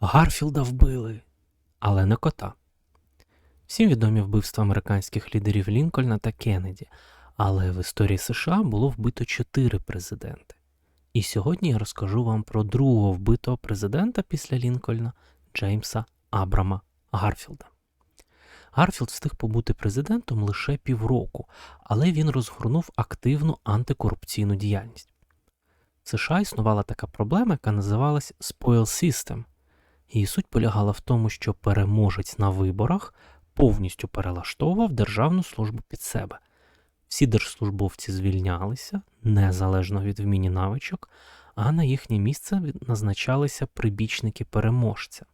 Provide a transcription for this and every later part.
Гарфілда вбили, але не кота. Всім відомі вбивства американських лідерів Лінкольна та Кеннеді, але в історії США було вбито чотири президенти. І сьогодні я розкажу вам про другого вбитого президента після Лінкольна Джеймса Абрама Гарфілда. Гарфілд встиг побути президентом лише півроку, але він розгорнув активну антикорупційну діяльність. В США існувала така проблема, яка називалась Spoil System. Її суть полягала в тому, що переможець на виборах повністю перелаштовував державну службу під себе. Всі держслужбовці звільнялися незалежно від вміння навичок, а на їхнє місце назначалися прибічники переможця.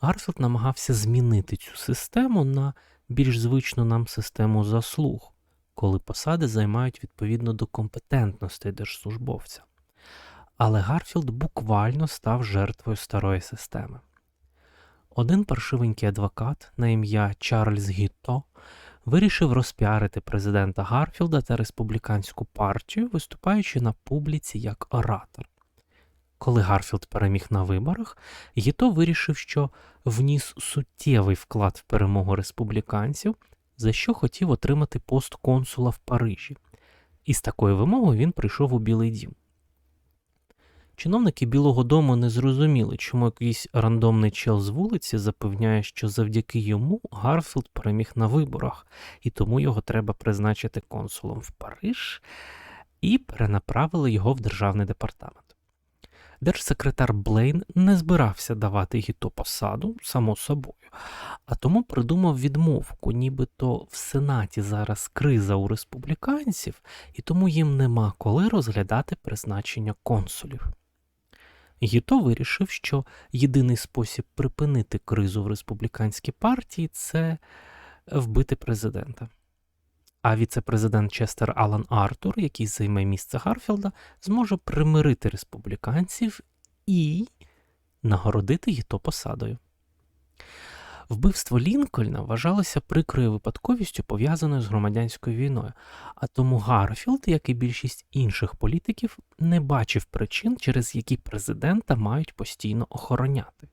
Гарфілд намагався змінити цю систему на більш звичну нам систему заслуг, коли посади займають відповідно до компетентностей держслужбовця. Але Гарфілд буквально став жертвою старої системи. Один паршивенький адвокат на ім'я Чарльз Гітто вирішив розпіарити президента Гарфілда та республіканську партію, виступаючи на публіці як оратор. Коли Гарфілд переміг на виборах, Гіто вирішив, що вніс суттєвий вклад в перемогу республіканців, за що хотів отримати пост консула в Парижі. І з такою вимогою він прийшов у Білий Дім. Чиновники Білого Дому не зрозуміли, чому якийсь рандомний чел з вулиці запевняє, що завдяки йому Гарфілд переміг на виборах, і тому його треба призначити консулом в Париж, і перенаправили його в державний департамент. Держсекретар Блейн не збирався давати Гіто посаду, само собою, а тому придумав відмовку, нібито в Сенаті зараз криза у республіканців, і тому їм нема коли розглядати призначення консулів. Гіто вирішив, що єдиний спосіб припинити кризу в республіканській партії це вбити президента. А віце-президент Честер Алан Артур, який займе місце Гарфілда, зможе примирити республіканців і нагородити Гіто посадою. Вбивство Лінкольна вважалося прикрою випадковістю пов'язаною з громадянською війною, а тому Гарфілд, як і більшість інших політиків, не бачив причин, через які президента мають постійно охороняти.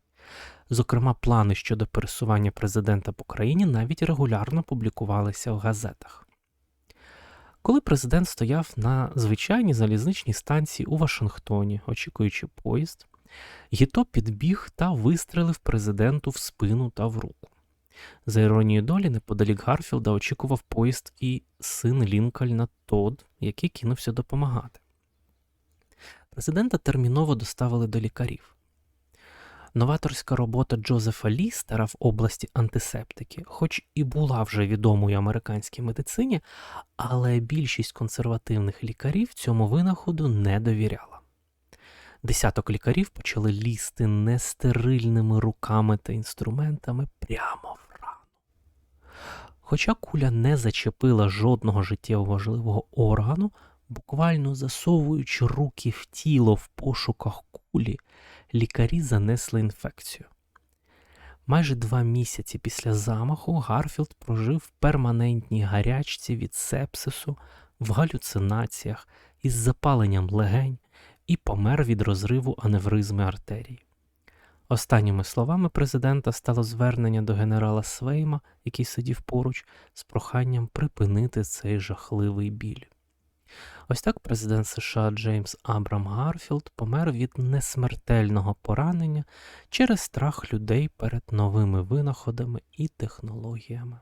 Зокрема, плани щодо пересування президента по країні навіть регулярно публікувалися в газетах. Коли президент стояв на звичайній залізничній станції у Вашингтоні, очікуючи поїзд, Гіто підбіг та вистрелив президенту в спину та в руку. За іронією долі, неподалік Гарфілда очікував поїзд і син Лінкольна Тодд, який кинувся допомагати. Президента терміново доставили до лікарів. Новаторська робота Джозефа Лістера в області антисептики, хоч і була вже відомою американській медицині, але більшість консервативних лікарів цьому винаходу не довіряла. Десяток лікарів почали лізти нестерильними руками та інструментами прямо в рану. Хоча куля не зачепила жодного життєво важливого органу, буквально засовуючи руки в тіло в пошуках кулі, лікарі занесли інфекцію. Майже два місяці після замаху Гарфілд прожив в перманентній гарячці від сепсису, в галюцинаціях із запаленням легень і помер від розриву аневризми артерії. Останніми словами президента стало звернення до генерала Свейма, який сидів поруч, з проханням припинити цей жахливий біль. Ось так президент США Джеймс Абрам Гарфілд помер від несмертельного поранення через страх людей перед новими винаходами і технологіями.